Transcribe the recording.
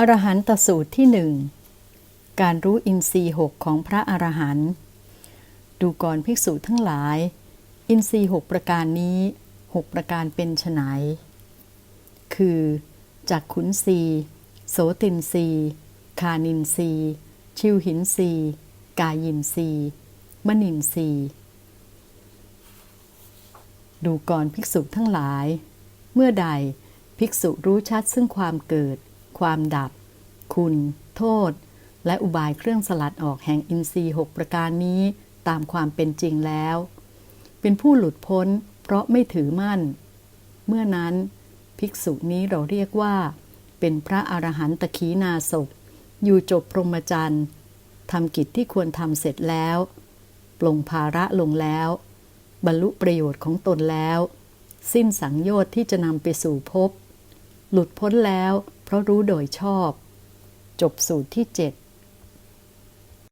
อรหันตสูตรที่หนึ่งการรู้อินทรีย์หกของพระอรหันต์ดูก่อนภิกษุทั้งหลาย อินทรีย์หกประการนี้หกประการเป็นไฉนคือจากขุนสีโสตินสีคานินสีชิวหินสีกายินสีมนินสีดูก่อนภิกษุทั้งหลาย เมื่อใดภิกษุรู้ชัดซึ่งความเกิด ความดับ คุณ โทษ และอุบายเครื่องสลัดออกแห่งอินทรีย์หกประการนี้ตามความเป็นจริงแล้ว เป็นผู้หลุดพ้นเพราะไม่ถือมั่น เมื่อนั้น ภิกษุนี้เราเรียกว่า เป็นพระอรหันตขีนาศพอยู่จบพรหมจรรย์ทำกิจที่ควรทำเสร็จแล้วปลงภาระลงแล้ว บรรลุประโยชน์ของตนแล้ว สิ้นสังโยชน์ที่จะนำไปสู่ภพหลุดพ้นแล้ว เพราะรู้โดยชอบ จบสูตรที่เจ็ด